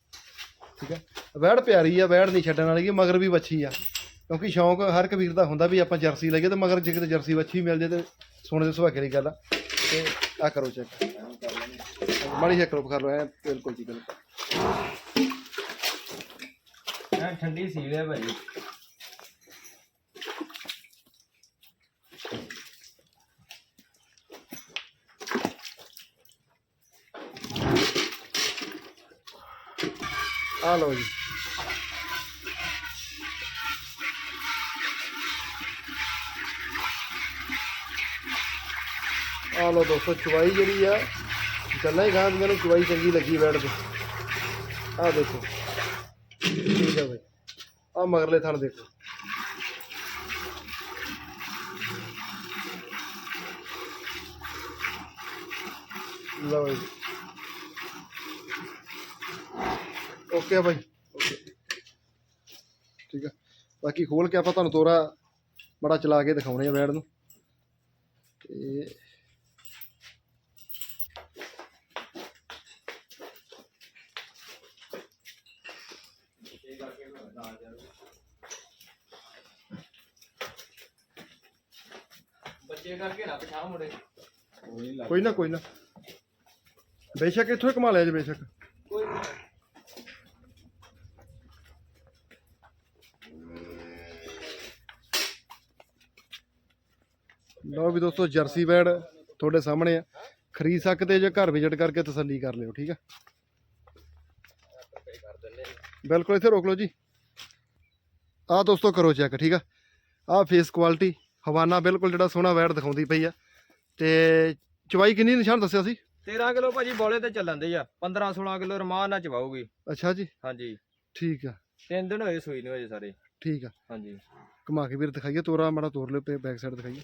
ਠੀਕ ਆ ਵੈੜ ਪਿਆਰੀ ਆ ਵੈੜ ਨਹੀਂ ਛੱਡਣ ਵਾਲੀ, ਮਗਰ ਵੀ ਵੱਛੀ ਆ। ਕਿਉਂਕਿ ਸ਼ੌਂਕ ਹਰ ਇੱਕ ਵੀਰ ਦਾ ਹੁੰਦਾ ਵੀ ਆਪਾਂ ਜਰਸੀ ਲਈਏ ਤੇ ਮਗਰ ਜੇ ਕਿਤੇ ਜਰਸੀ ਵੱਛੀ ਮਿਲ ਜੇ ਤੇ ਸੋਨੇ ਦੇ ਸੁਭਾਗੇ ਦੀ ਗੱਲ ਆ। ਤੇ ਆ ਕਰੋ ਚੈੱਕ ਮਾੜੀ ਜਿਹਾ ਕਰੋ ਕਰ ਲਓ, ਐ ਬਿਲਕੁਲ ਜੀ ਬਿਲਕੁਲ। ਐ ਠੰਡੀ ਸੀ ਹੈ ਭਾਜੀ ਆ ਲਓ ਜੀ। ਆ ਲਓ ਦੋਸਤੋ ਚੁਵਾਈ ਜਿਹੜੀ ਆ, ਗੱਲਾਂ ਹੀ ਖਾਣ ਦੀਆਂ ਨੂੰ ਚਵਾਈ ਚੰਗੀ ਲੱਗੀ ਬੈਠ ਤੇ ਆ ਦੇਖੋ, ਠੀਕ ਆ ਬਈ। ਆ ਮਗਰਲੇ ਥਣ ਦੇਖੋ। ਲਓ ਜੀ। ਓਕੇ ਆ ਬਾਈ। ਠੀਕ ਆ। ਬਾਕੀ ਖੋਲ ਕੇ ਆਪਾਂ ਤੁਹਾਨੂੰ ਤੋਰਾ ਬੜਾ ਚਲਾ ਕੇ ਦਿਖਾਉਣੇ ਆ ਬੈਡ ਨੂੰ। ਤੇ ਬੱਚੇ ਕਰਕੇ ਨਾ ਪਛਾਣ ਮੁੜੇ ਕੋਈ ਨਾ ਕੋਈ ਨਾ ਬੇਸ਼ੱਕ ਇੱਥੋਂ ਹੀ ਕਮਾ ਲਿਆ ਜੇ ਬੇਸ਼ੱਕ। ਕੋਈ ਲਓ ਵੀ ਦੋਸਤੋ ਜਰਸੀ ਬੈਡ ਤੁਹਾਡੇ ਸਾਹਮਣੇ ਆ। ਖਰੀਦ ਸਕਦੇ ਜੇ ਘਰ ਵਿਜ਼ਿਟ ਕਰਕੇ ਤਸੱਲੀ ਕਰ ਲਿਓ ਠੀਕ ਆ? ਬਿਲਕੁਲ ਇੱਥੇ ਰੋਕ ਲਓ ਜੀ। ਆਹ ਦੋਸਤੋ ਕਰੋ ਚੈੱਕ ਠੀਕ ਆ? ਆਹ ਫੇਸ ਕੁਆਲਿਟੀ ਹਵਾਨਾ ਬਿਲਕੁਲ ਜਿਹੜਾ ਸੋਹਣਾ ਵੈੜ ਦਿਖਾਉਂਦੀ ਪਈ ਆ। ਤੇ ਚਵਾਈ ਕਿੰਨੀ ਨਿਸ਼ਾਨ ਦੱਸਿਆ ਸੀ? 13 ਕਿਲੋ ਭਾਜੀ ਬੋਲੇ ਤੇ ਚੱਲਣ ਦੇ ਆ। 15 16 ਕਿਲੋ ਰਮਾਨ ਨਾਲ ਚਵਾਉਗੀ ਅੱਛਾ ਜੀ। ਹਾਂਜੀ। ਠੀਕ ਆ। ਤਿੰਨ ਦਿਨ ਹੋਏ ਸੂਈ ਨੂੰ ਅਜੇ ਸਾਰੇ। ਠੀਕ ਆ। ਹਾਂਜੀ। ਘੁਮਾ ਕੇ ਵੀਰ ਦਿਖਾਈਏ ਤੋਰਾ ਮਾੜਾ ਤੋਰ ਲਿਓ ਤੇ ਬੈਕ ਸਾਈਡ ਦਿਖਾਈਏ।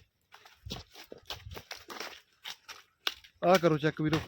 ਆਹ ਕਰੋ ਚੈੱਕ ਵੀਰੋ।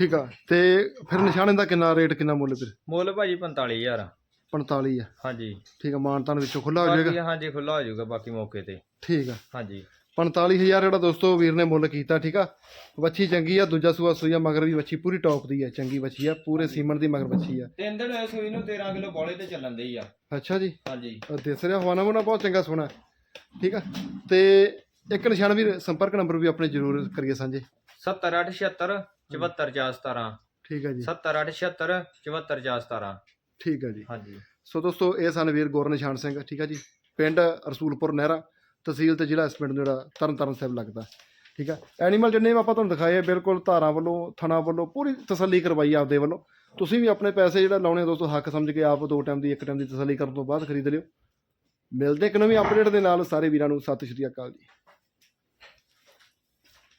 ਠੀਕ ਆ ਤੇ ਫਿਰ ਨਿਸ਼ਾਨੇ ਦਾ ਕਿੰਨਾ ਰੇਟ ਕਿੰਨਾ ਮੁੱਲ ਵੀਰ? ਮੁੱਲ ਭਾਜੀ 45000 45 ਆ। ਹਾਂਜੀ। ਠੀਕ ਆ ਮਾਨਤਾਨ ਵਿੱਚੋਂ ਖੁੱਲਾ ਹੋ ਜਾਏਗਾ। ਹਾਂਜੀ ਖੁੱਲਾ ਹੋ ਜਾਊਗਾ ਬਾਕੀ ਮੌਕੇ ਤੇ। ਠੀਕ ਆ। ਹਾਂਜੀ। 45000 ਜਿਹੜਾ ਦੋਸਤੋ ਵੀਰ ਨੇ ਮੁੱਲ ਕੀਤਾ ਠੀਕ ਆ। ਵੱਛੀ ਚੰਗੀ ਆ ਦੂਜਾ ਸੂਆ ਸੂਈ ਆ ਮਗਰ ਵੀ ਵੱਛੀ ਪੂਰੀ ਟੌਪ ਦੀ ਆ ਚੰਗੀ ਵੱਛੀ ਆ ਪੂਰੇ ਸੀਮਨ ਦੀ ਮਗਰ ਵੱਛੀ ਆ। ਤਿੰਨ ਦਿਨ ਹੋਏ ਸੂਈ ਨੂੰ 13 ਕਿਲੋ ਬੋਲੇ ਤੇ ਚੱਲਣ ਦੇ ਆ। ਅੱਛਾ ਜੀ। ਹਾਂਜੀ। ਦਿਸ ਰਿਹਾ ਹਵਾਨਾ ਮੁਨਾ ਬਹੁਤ ਚੰਗਾ ਸੋਹਣਾ ਠੀਕ ਆ। ਤੇ ਇੱਕ ਨਿਸ਼ਾਨ ਵੀਰ ਸੰਪਰਕ ਨੰਬਰ ਵੀ ਆਪਣੇ ਜ਼ਰੂਰ ਕਰੀਏ ਸਾਂਝੇ। 70876 74417 ਠੀਕ ਆ ਜੀ। 70876 74417 ਠੀਕ ਆ ਜੀ। ਹਾਂਜੀ। ਸੋ ਦੋਸਤੋ ਇਹ ਸਨ ਵੀਰ ਗੁਰ ਨਿਸ਼ਾਨ ਸਿੰਘ ਠੀਕ ਆ ਜੀ। ਪਿੰਡ ਰਸੂਲਪੁਰ ਨਹਿਰਾ ਤਹਿਸੀਲ ਤੇ ਜ਼ਿਲ੍ਹਾ ਇਸ ਪਿੰਡ ਨੂੰ ਜਿਹੜਾ ਤਰਨ ਤਾਰਨ ਸਾਹਿਬ ਲੱਗਦਾ। ਠੀਕ ਆ ਐਨੀਮਲ ਜਿੰਨੇ ਵੀ ਆਪਾਂ ਤੁਹਾਨੂੰ ਦਿਖਾਏ ਆ, ਬਿਲਕੁਲ ਧਾਰਾਂ ਵੱਲੋਂ ਥਣਾ ਵੱਲੋਂ ਪੂਰੀ ਤਸੱਲੀ ਕਰਵਾਈ ਆਪਦੇ ਵੱਲੋਂ। ਤੁਸੀਂ ਵੀ ਆਪਣੇ ਪੈਸੇ ਜਿਹੜਾ ਲਾਉਣੇ ਦੋਸਤੋ ਹੱਕ ਸਮਝ ਕੇ ਆਪ ਦੋ ਟਾਈਮ ਦੀ ਇੱਕ ਟਾਈਮ ਦੀ ਤਸੱਲੀ ਕਰਨ ਤੋਂ ਬਾਅਦ ਖਰੀਦ ਲਿਓ। ਮਿਲਦੇ ਇੱਕ ਨਵੀਂ ਅਪਡੇਟ ਦੇ ਨਾਲ ਸਾਰੇ ਵੀਰਾਂ ਨੂੰ। ਸਤਿ ਸ਼੍ਰੀ ਅਕਾਲ ਜੀ।